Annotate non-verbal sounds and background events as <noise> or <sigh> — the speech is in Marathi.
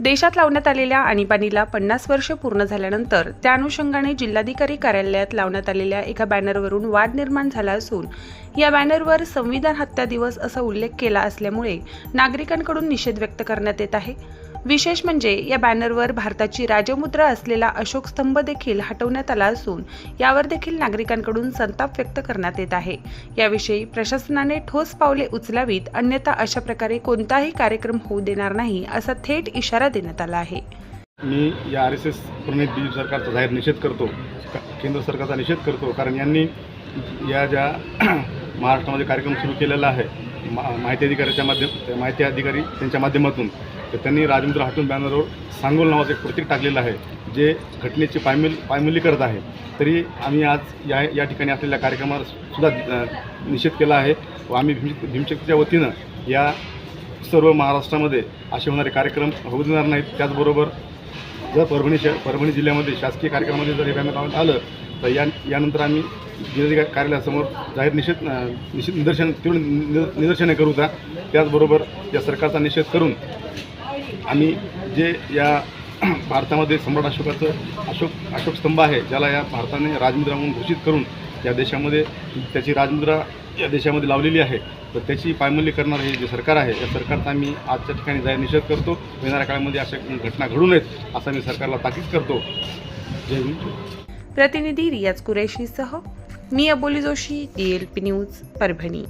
देशात लावण्यात आलेल्या आणीबाणीला पन्नास वर्ष पूर्ण झाल्यानंतर त्या अनुषंगाने जिल्हाधिकारी कार्यालयात लावण्यात आलेल्या एका बॅनरवरून वाद निर्माण झाला असून या बॅनरवर संविधान हत्या दिवस असा उल्लेख केला असल्यामुळे नागरिकांकडून निषेध व्यक्त करण्यात येत आहे. विशेष म्हणजे या बॅनरवर भारताची राजमुद्रा असलेला अशोक स्तंभ देखील हटवण्यात आला असून यावर देखील नागरिकांकडून संताप व्यक्त करण्यात येत आहे. याविषयी प्रशासनाने ठोस पावले उचलावीत अन्यथा अशा प्रकारे कोणताही कार्यक्रम होऊ देणार नाही असा थेट इशारा देण्यात आला आहे. मी या आर एस एस प्रणित बी सरकारचा जाहीर निषेध करतो केंद्र सरकारचा निषेध करतो कारण यांनी या ज्या <clears throat> महाराष्ट्रामध्ये कार्यक्रम सुरू केलेला आहे मा माहिती अधिकाऱ्याच्या माध्यम माहिती अधिकारी त्यांच्या माध्यमातून तर त्यांनी राजमुद्रा हाटून बॅनरवर सांगोल नावाचं एक प्रतीक टाकलेलं आहे जे घटनेची पायमिल पायमिली करत आहे. तरी आम्ही आज या या ठिकाणी असलेल्या कार्यक्रमावर सुद्धा निषेध केला आहे व आम्ही भीम भीमशक्तीच्या वतीनं या सर्व महाराष्ट्रामध्ये असे होणारे कार्यक्रम होऊ देणार नाहीत. त्याचबरोबर जर परभणी परभणी जिल्ह्यामध्ये शासकीय कार्यक्रमामध्ये जर हे बॅनर लावण्यात आलं तर या यानंतर आम्ही जिल्हाधिकारी कार्यालयासमोर जाहीर निषेध निषेध निदर्शन तीव्र नि- निदर्शने करू त्याचबरोबर या सरकारचा निषेध करून आम्ही जे या <clears throat> भारतामध्ये सम्राट अशोकाचं अशोक अशोक स्तंभ आहे ज्याला या भारताने राजमुद्रा म्हणून घोषित करून या देशामध्ये त्याची राजमुद्रा या देशामध्ये लावलेली आहे. तर त्याची पायमल्ली करणारं हे जे सरकार आहे या सरकारचा आम्ही आजच्या ठिकाणी जाहीर निषेध करतो. येणाऱ्या काळामध्ये अशा घटना घडू नयेत असं मी सरकारला ताकीद करतो. जय हिंद. प्रतिनिधी रियाज कुरेशीसह मी Aboli Joshi D L P news Parbhani.